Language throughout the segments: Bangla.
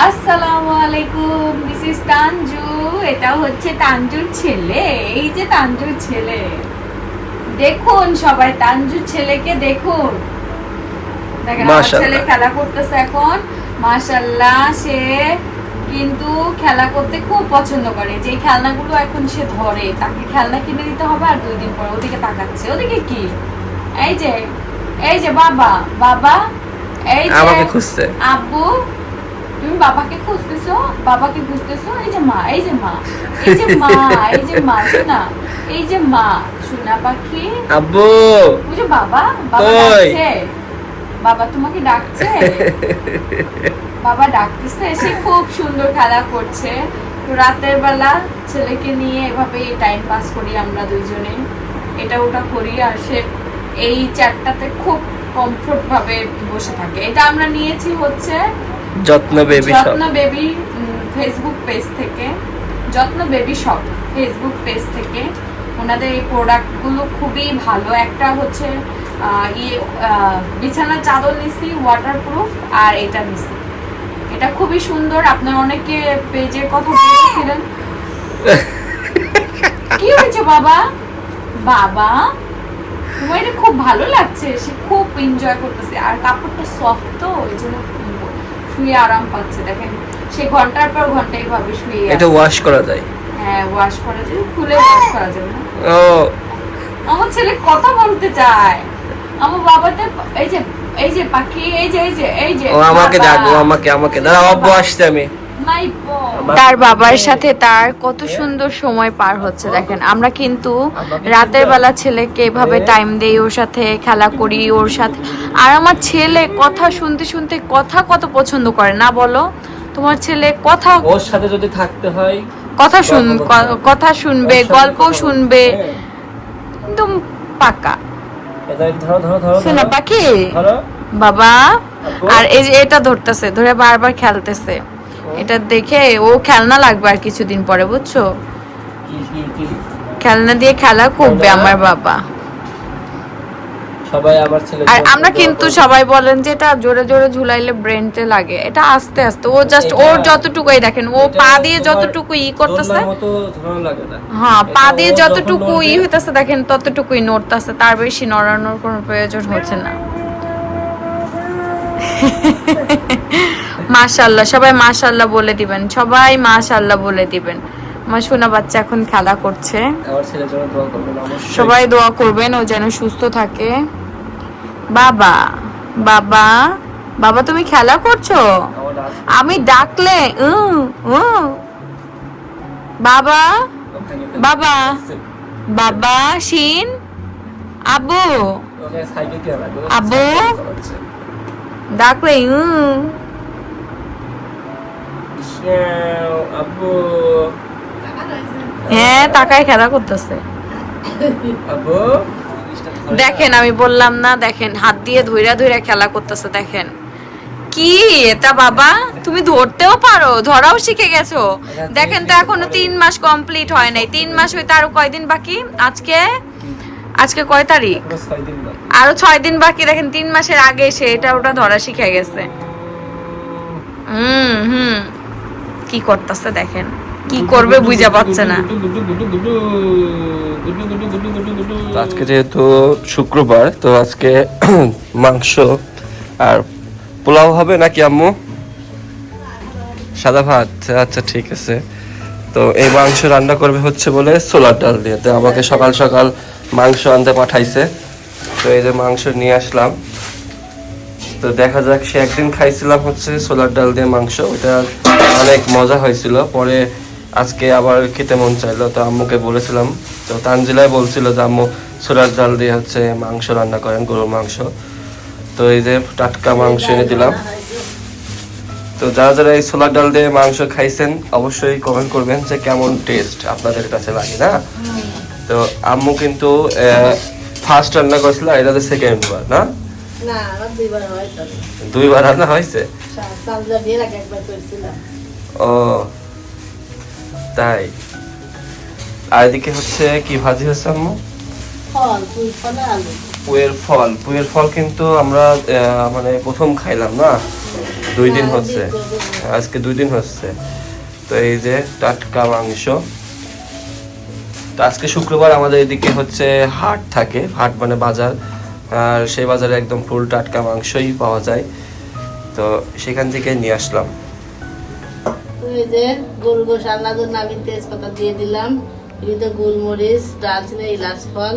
আসসালামু আলাইকুম দিস ইজ তানজু। এটা হচ্ছে তানজুর ছেলে। এই যে তানজুর ছেলে। দেখুন সবাই তানজুর ছেলেকে দেখুন। দেখেন আমার ছেলে খেলা করতেছে এখন। মাশাল্লাহ সে কিন্তু খেলা করতে খুব পছন্দ করে। যে খেলনাগুলো এখন সে ধরে তাকে খেলনা কিনে দিতে হবে আর দুই দিন পর ওদিকে তাকাচ্ছে। ওদিকে কি? এই যে এই যে বাবা বাবা এই যে আব্বু তুমি বাবাকে খুঁজতেছো? বাবাকে এই যে মা এই যে মা এই যে মা এই যে মা শোনা এই যে মা শোনা পাখি। আব্বু! বুঝো বাবা বাবা ডাকছে। বাবা তোমাকে ডাকছে? বাবা ডাকতেছে সে খুব সুন্দর খেলা করছে। তো রাতের বেলা ছেলেকে নিয়ে এভাবে টাইম পাস করি আমরা দুইজনে। এটা ওটা করি আর সে এই চারটাতে খুব কমফোর্ট ভাবে বসে থাকে। এটা আমরা নিয়েছি হচ্ছে যত্ন বেবি সব যত্ন বেবি ফেসবুক পেজ থেকে Jotno baby shop Facebook page থেকে ওনাদের এই প্রোডাক্টগুলো খুবই ভালো। একটা হচ্ছে ইয়ে বিছানার চাদর নিছি ওয়াটারপ্রুফ আর এটা নিছি। এটা খুবই সুন্দর আপনার অনেকে পেজের কথা বলছিলেন। কি হয়েছে বাবা? বাবা তোমার এটা খুব ভালো লাগছে সে খুব এনজয় করতেছে। আর কাপড়টা সফট তো ওই জন্য শুয়ে আরাম পাচ্ছে দেখেন। সে ঘণ্টার পর ঘণ্টা এইভাবে শুয়ে এটা ওয়াশ করা যায়। হ্যাঁ ওয়াশ করা যায় খুলে ওয়াশ করা যাবে না। ও। আমার ছেলে কথা বলতে চায়। আমার বাবাতে এই যে এই যে পাখি এই যে এই যে এই যে ও আমাকে ডাকো আমাকে আমাকে। দাঁড়াও আব্বু আসছে আমি। তার বাবার সাথে তার কত সুন্দর সময় পার হচ্ছে দেখেন। আমরা কিন্তু রাতের বেলা ছেলেকে এভাবে টাইম দেই ওর সাথে খেলা করি ওর সাথে। আর আমার ছেলে কথা শুনতে শুনতে কথা কত পছন্দ করে না বলো? তোমার ছেলে কথা ওর সাথে যদি থাকতে হয় কথা শুন কথা শুনবে গল্প শুনবে। একদম পাকা। এটা ধরো ধরো ধরো শোনা ধরো। পাখি। বাবা আর এই যে এটা ধরতেছে ধরে বারবার খেলতেছে। এটা দেখে ও খেলনা লাগবে আর কিছুদিন পরে বুঝছ? খেলনা দিয়ে খেলা করবে আমার বাবা। সবাই আমার ছেলে আর আমরা কিন্তু সবাই বলেন যে এটা জোরে জোরে ঝুলাইলে ব্রেনতে লাগে। এটা আস্তে আস্তে ও জাস্ট ওর যতটুকুই দেখেন ও পা দিয়ে যতটুকু ই করতেছে হ্যাঁ পা দিয়ে যতটুকু ই হইতেছে দেখেন ততটুকুই নড়তেছে তার বেশি নড়ানোর কোনো প্রয়োজন হচ্ছে না। মাশাল্লাহ সবাই মাশাল্লাহ বলে দিবেন সবাই মাশাল্লাহ বলে দিবেন। আমার সোনা বাচ্চা এখন খেলা করছে। সবাই দোয়া করবেন ও যেন সুস্থ থাকে। বাবা বাবা বাবা তুমি খেলা করছ? আমি ডাকলে। বাবা বাবা বাবা শিন আবু ওকে ডাকলে হ্যাঁ তাকায় খেলা করতেছে দেখেন আমি বললাম না দেখেন হাত দিয়ে ধইরা ধইরা খেলা করতেছে দেখেন কি এটা বাবা তুমি ধরতেও পারো ধরাও শিখে গেছো দেখেন তো এখনও তিন মাস কমপ্লিট হয় নাই তিন মাস হইতে আরও কয়দিন বাকি আজকে আজকে কয় তারিখ? আরও ছয় দিন বাকি, দেখেন তিন মাসের আগে এসে এটা ওটা ধরা শিখে গেছে। হুম হুম। কি করতেছে দেখেন? কি করবে বুঝা পাচ্ছে না। আজকে যেহেতু শুক্রবার, তো আজকে মাংস আর পোলাও হবে নাকি আম্মু? সাদা ভাত আচ্ছা ঠিক আছে। তো এই মাংস রান্না করবে হচ্ছে বলে সোলার ডাল দিয়ে। তো আমাকে সকাল সকাল মাংস আনতে পাঠাইছে। তো এই যে মাংস নিয়ে আসলাম। তো দেখা যাক, সে একদিন খাইছিলাম হচ্ছে সোলার ডাল দিয়ে মাংস। ওটা অনেক মজা হয়েছিল। পরে আজকে আবার খেতে মন চাইলো। তো আম্মুকে বলেছিলাম, তো তানজিলাই বলছিল যে আম্মু সোলার ডাল দিয়ে হচ্ছে মাংস রান্না করেন, গরুর মাংস। তো এই যে টাটকা মাংস এনে দিলাম। তো যারা যারা এই সোলার ডাল দিয়ে মাংস খাইছেন, অবশ্যই কমেন্ট করবেন যে কেমন টেস্ট আপনাদের কাছে লাগে, না? তো আম্মু কিন্তু ফার্স্ট রান্না করেছিল আর এটা সেকেন্ড বার না? দুইবার রান্না হয়েছে? ও তাই। আর এদিকে হচ্ছে কি ভাজি হচ্ছে আম্মু? পুয়ের ফল পুয়ের ফল। কিন্তু আমরা মানে প্রথম খাইলাম না? দুই দিন হচ্ছে। আজকে দুই দিন হচ্ছে। তো এই যে টাটকা মাংস। তো আজকে শুক্রবার আমাদের এদিকে হচ্ছে হাট থাকে, হাট মানে বাজার। আর সেই বাজারে একদম ফুল টাটকা মাংসই পাওয়া যায়। তো সেখান থেকে নিয়ে আসলাম। এই যে গোস রান্নার জন্য আমি তেজপাতা দিয়ে দিলাম। গোলমরিচ ইলাচ ফল।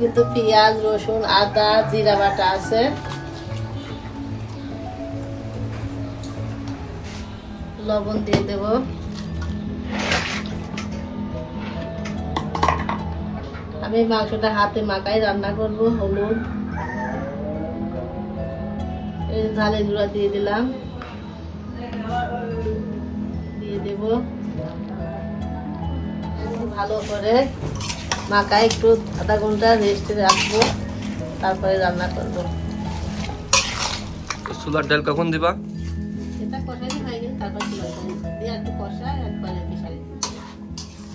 কিন্তু পেঁয়াজ, রসুন, আদা, জিরা বাটা আছে। লবণ দিয়ে দেব। আমি মাংসটা হাতে মাখাই রান্না করব হলুদ। এই ঝালের গুঁড়া দিয়ে দিলাম। দিয়ে দেব। ভালো করে মাখায় একটু আধা ঘণ্টা রেস্টে রাখব তারপরে রান্না করব। চুলার ডাল কখন দিবা? এটা কষাই হয়ে গেছে তারপর চুলা দিয়ে একটু কষায় একবারে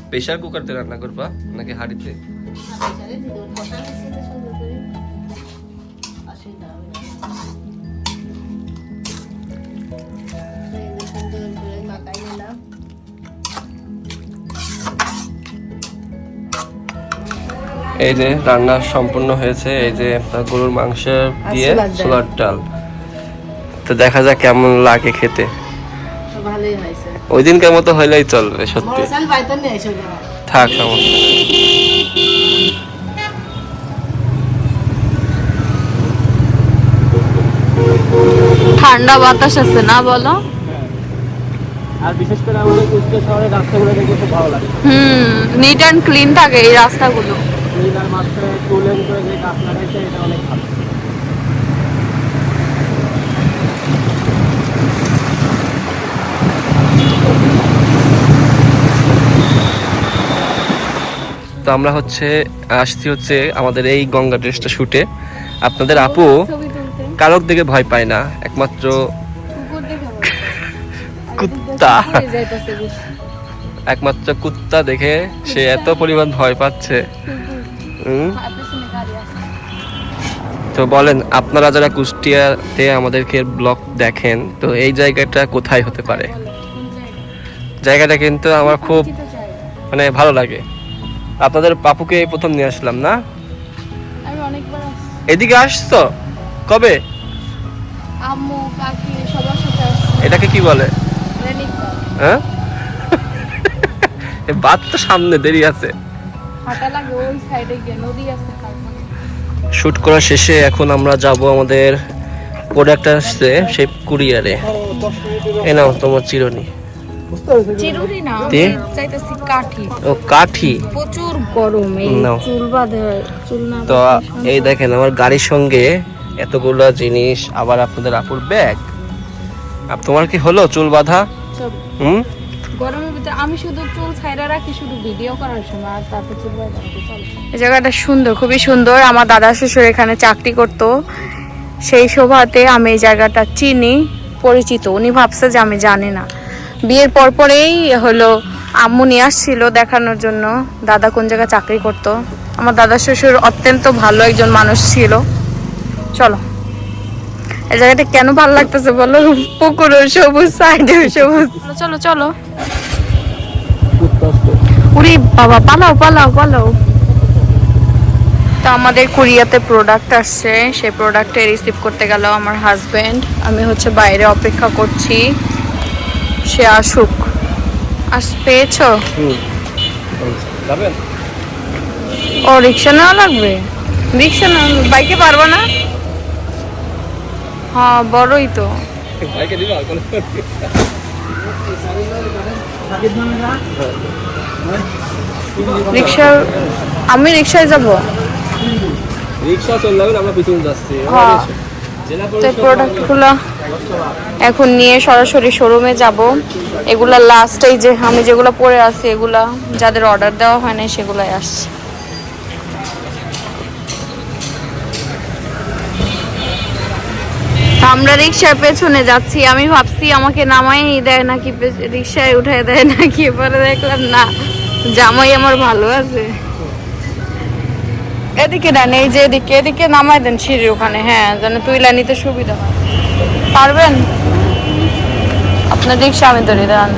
প্রেশার কুকারতে রান্না করবা নাকি হাঁড়িতে? পিসারি দিয়ে দেবো কষা মিশিয়ে সুন্দর করে অসুবিধা হবে না এই যে সুন্দর করে মাখাই নিলাম এই যে রান্না সম্পূর্ণ হয়েছে এই যে গরুর মাংস দিয়ে ছোলার ডাল। তো দেখা যাক কেমন লাগে খেতে। ওই দিনকার মতো হইলেই চলবে সত্যি। থাক সমস্যা ঠান্ডা বাতাস আছে না বলো? আর বিশেষ করে আমাদের কুষ্টিয়া শহরের রাস্তাগুলো দেখে খুব ভালো লাগে। হুম নিট অ্যান্ড ক্লিন থাকে এই রাস্তাগুলো। আর মাঝখানে টু লেন করে যে গাছ লাগাইছে এটা অনেক ভালো। তো আমরা হচ্ছে আসছি হচ্ছে আমাদের এই গঙ্গা ড্রেসটা শুটে আপনাদের আপু কারক দেখে ভয় পায় না একমাত্র কুত্তা। একমাত্র কুত্তা দেখে সে এত পরিমাণ ভয় পাচ্ছে। তো বলেন আপনারা যারা কুষ্টিয়াতে আমাদেরকে ব্লগ দেখেন তো এই জায়গাটা কোথায় হতে পারে? জায়গাটা কিন্তু আমার খুব মানে ভালো লাগে। আপনাদের পাপুকে প্রথম নিয়ে আসলাম না? এদিকে আসছো? কবে? আম্মু কাকি সবার সাথে এটাকে কি বলে? হ্যাঁ? বাদ তো সামনে দেরি আছে। হাঁটা লাগে ওই সাইডে গিয়ে নদী আছে তারপরে শুট করা শেষে এখন আমরা যাব আমাদের প্রোডাক্ট আসছে সেই কুরিয়ারে। এ নাও তোমার চিরনি। চিরুনি না চাইতেছি কাঠি। ও কাঠি? প্রচুর গরম এই। চুল বাঁধে চুল না তো এই দেখেন আমার গাড়ির সঙ্গে এতগুলো জিনিস আবার আপনাদের আপুর ব্যাগ? আর তোমার কি হলো চুল বাঁধা? হুম? গরমের ভিতরে আমি শুধু চুল ছাইরা রাখি শুধু ভিডিও করার সময় আর তারপর চুল বাঁধা চলে। এই জায়গাটা সুন্দর খুবই সুন্দর। আমার দাদা শ্বশুর এখানে চাকরি করত। সেই শোভাতে আমি এই জায়গাটা চিনি পরিচিত। উনি ভাবছে যে আমি জানি না। বিয়ের পর পরেই হলো আম্মু নিয়ে আসছিল দেখানোর জন্য দাদা কোন জায়গায় চাকরি করত? আমার দাদা শ্বশুর অত্যন্ত ভালো একজন মানুষ ছিল। চলো। এই জায়গাটা কেন ভালো লাগতেছে বলো? পুকুরও সবুজ সাইডে সবুজ। চলো চলো উরি বাবা পালাও পালাও পালাও। তো আমাদের কোরিয়াতে প্রোডাক্ট আসছে। সেই প্রোডাক্টে রিসিভ করতে গেল আমার হাজবেন্ড আমি হচ্ছে বাইরে অপেক্ষা করছি। সে আসুক। আস পেয়েছ? ও রিক্সা নেওয়া লাগবে? রিক্সা না বাইকে পারব না? হ্যাঁ বড়ই তো। রিক্সা আমি রিক্সায় যাব। রিক্সা চলে যাবেন আমরা পিছনে যাচ্ছি। হ্যাঁ। প্রোডাক্টগুলো এখন নিয়ে সরাসরি শোরুমে যাব। এগুলা লাস্ট এই যে আমি যেগুলো পরে আছি এগুলা যাদের অর্ডার দেওয়া হয় না সেগুলাই আসছে। আমরা রিক্সার পেছনে যাচ্ছি, আমি ভাবছি আমাকে নামাই দেয় নাকি রিক্সায় উঠাই দেয় নাকি এবারে দেখলাম না, জামাই আমার ভালো আছে। এদিকে দেন, এই যে এদিকে এদিকে নামাই দেন সিঁড়ির ওখানে হ্যাঁ যেন তুইলা নিতে সুবিধা হয়। পারবেন? আপনার রিক্সা আমি ধরে দাঁড়ান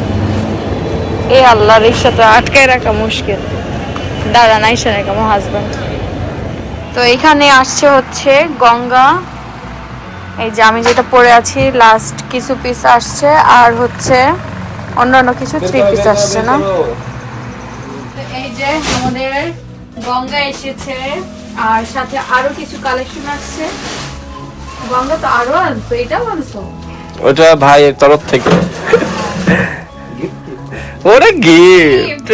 এই আল্লাহ রিক্সা তো আটকায় রাখা মুশকিল। দাঁড়ান, আইসা রেখা হাজব্যান্ড তো এখানে আসছে হচ্ছে গঙ্গা এই যে আমি যেটা পরে আছি লাস্ট কিছু পিস আসছে আর হচ্ছে অন্যান্য কিছু থ্রি পিস আসছে না? এই যে আমাদের গঙ্গা এসেছে আর সাথে আরও কিছু কালেকশন আসছে। গঙ্গা তো আরও আনছো এটাও আনছো? ওটা ভাইয়ের তরফ থেকে। ওরে গিফট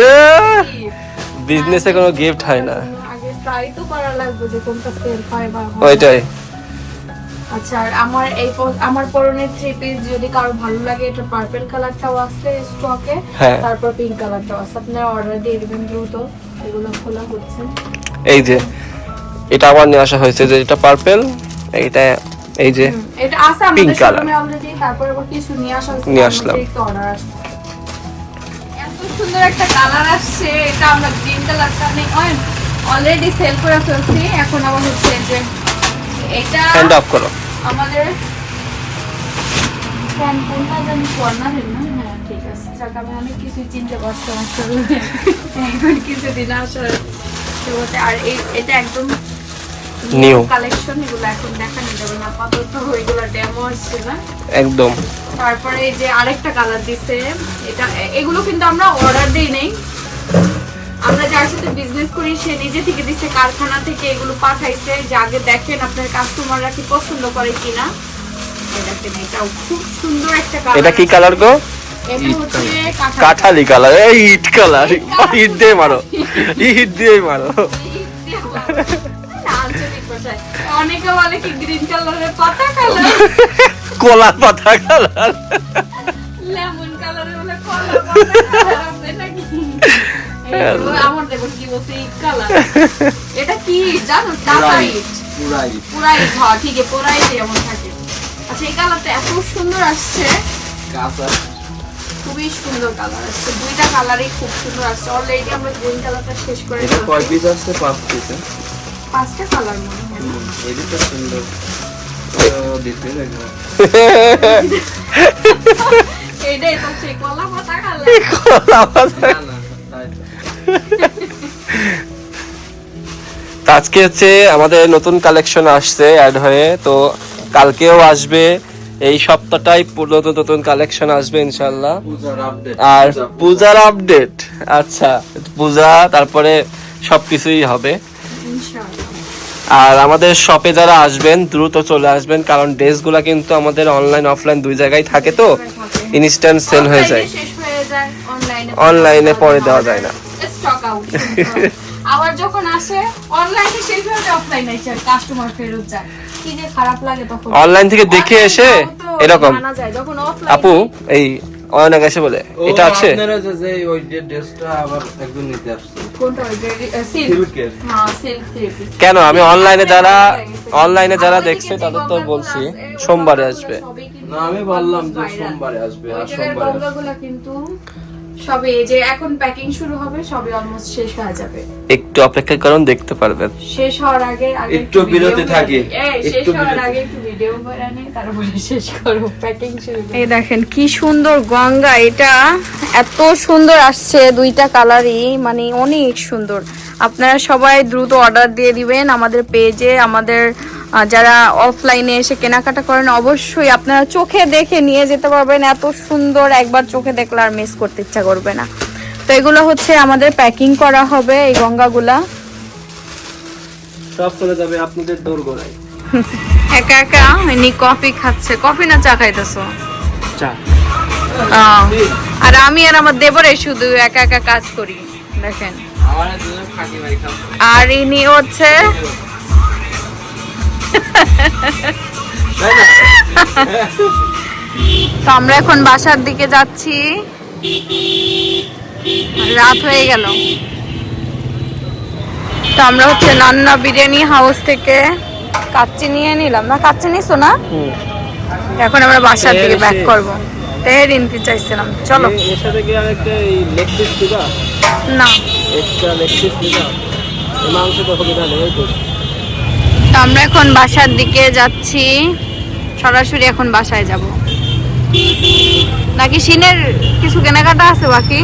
বিজনেসে কোনো গিফট হয় না। আগে ট্রাই তো করা লাগবে যে কোনটা সেল হয় বা হয়। না। ওইটাই। আচ্ছা আর আমার এই আমার পরনের থ্রি পিস যদি কারও ভালো লাগে এটা পার্পল কালারটাও আছে স্টকে হ্যাঁ। তারপর পিঙ্ক কালারটাও আছে আপনারা অর্ডার দিয়ে দেবেন দ্রুত এগুলো খোলা হচ্ছে এই যে এটা আবার নিয়ে আসা হয়েছে যে এটা পার্পেল এইটা এই যে এটা আছে আমাদের. শোরুমে অলরেডি তারপর আবার কিছু নিয়ে আসা হচ্ছে নিয়ে আসলাম। অর্ডার আসছে এত সুন্দর একটা কালার আসছে এটা আমরা গ্রিন কালারটা নেই অলরেডি সেল করে ফেলছি এখন আবার হচ্ছে যে এটা হ্যান্ড অফ করো আমাদের কোনটা জানি কর্নারের না হ্যাঁ ঠিক আছে। যাক আমি অনেক কিছু চিনতে পারতাম আসলে এখন কিছুদিন আসার আর এটা একদম. কালেকশন এগুলো এখন দেখানো যাবে না। আপাতত ওইগুলো ডেমো আসছে না। একদম। তারপরে এই যে আরেকটা কালার দিছে এটা এগুলো কিন্তু আমরা অর্ডার দেই নেই। আমরা যার সাথে বিজনেস করি সে নিজে থেকে দিচ্ছে কারখানা থেকে এগুলো পাঠাইছে। যে আগে দেখেন আপনার কাস্টমাররা কি পছন্দ করে কিনা। এই দেখেন এটাও খুব সুন্দর একটা কালার এটা কি কালার গো? কাঁঠাল। কালার এই ইট কালার ইট দিয়ে মারো। ইট দিয়ে মারো। না, আঞ্চলিক ভাষায়। অনেকে বলে কি গ্রিন কালারের পাতা কালার কলা পাতা কালার লেমন কালারের বলে কলা পাতা কালার আমার দেখো কি বলছে ইট কালার এটা কি? জানো দাদা ইট পুরাই। পুরাই হ্যাঁ ঠিক আছে পুরাই যেমন থাকে। আচ্ছা এই কালারটা এত সুন্দর আসছে। কাঁচা খুবই সুন্দর কালার আসছে। দুইটা কালারই খুব সুন্দর আসছে। অলরেডি আমরা গ্রিন কালারটা শেষ করে এটা কয় পিস আসছে? পাঁচ পিস পাঁচটা কালার মনে হয়। সুন্দর। লাগবে এইটাই তো সেই কলা পাতা কালার কলা পাতা আজকে হচ্ছে আমাদের নতুন কালেকশন আসছে অ্যাড হয়ে তো কালকেও আসবে। এই সপ্তাহটাই নতুন নতুন কালেকশন আসবে ইনশাল্লাহ পূজার আপডেট আর পূজার আপডেট আচ্ছা পূজা তারপরে সবকিছুই হবে। ইনশাআল্লাহ। আর আমাদের শপে যারা আসবেন দ্রুত চলে আসবেন কারণ ড্রেসগুলো কিন্তু আমাদের অনলাইন অফলাইন দুই জায়গায় থাকে তো। ইনস্ট্যান্ট সেল হয়ে যায়। শেষ হয়ে যায় অনলাইনে অনলাইনে পরে দেওয়া যায় না। স্টক আউট আবার যখন আসে অনলাইনে শেষ হয়ে যায় অফলাইনে এসে কাস্টমার ফেরত যায়। কি যে খারাপ লাগে তখন। অনলাইন থেকে দেখে এসে এরকম। যখন অফলাইন আপু এই অয়না গেছে বলে এটা আছে? আপনারা যে যে ওই যে ড্রেসটা আবার একজন নিতে আসছে। কোনটা ওই সিল্কের হ্যাঁ সিল্ক কেন? আমি অনলাইনে যারা অনলাইনে যারা দেখছে তাদের তো বলছি সোমবারে আসবে। না আমি বললাম যে সোমবারে আসবে আর সোমবারে কিন্তু সবে যে এখন প্যাকিং শুরু হবে সবে অলমোস্ট শেষ হয়ে যাবে। একটু অপেক্ষা করুন দেখতে পারবেন। শেষ হওয়ার আগে আগে একটু বিরতি থাকি। শেষ একটু হওয়ার আগে একটু ভিডিও নিই তারপরে শেষ করো প্যাকিং শুরু এই দেখেন কি সুন্দর গঙ্গা এটা এত সুন্দর আসছে দুইটা কালারই মানে অনেক সুন্দর। আপনারা সবাই দ্রুত অর্ডার দিয়ে দিবেন আমাদের পেজে আমাদের যারা অফলাইনে এসে কেনাকাটা করেন অবশ্যই আপনারা চোখে দেখে নিয়ে যেতে পারবেন। এত সুন্দর একবার চোখে দেখলে আর মিস করতে ইচ্ছা করবে না। তো এগুলো হচ্ছে আমাদের প্যাকিং করা হবে এই গঙ্গাগুলা। সব চলে যাবে আপনাদের দৌড় গোড়ায় একা একা ইনি কফি খাচ্ছে। কফি না চা খাইতেছো? চা। আর আমি আর আমার দেবরে শুধু একা একা কাজ করি। দেখেন। আর ইনি হচ্ছে তো আমরা এখন বাসার দিকে যাচ্ছি। রাত হয়ে গেল। তো আমরা হচ্ছে নান্না বিরিয়ানি হাউস থেকে কাচ্চি নিয়ে নিলাম। না কাচ্চি নিছো না? এখন আমরা বাসার দিকে ব্যাক করব। তেহেরি নিতে চাইছিলাম। চলো। এর সাথে কি একটা লেগ পিস দিবা? না। এক্সট্রা লেগ পিস দিবা? এই মাংস তো হবে না এই তো। তো আমরা এখন বাসার দিকে যাচ্ছি। সরাসরি এখন বাসায় যাব। নাকি সিনের কিছু কেনাকাটা আছে বাকি?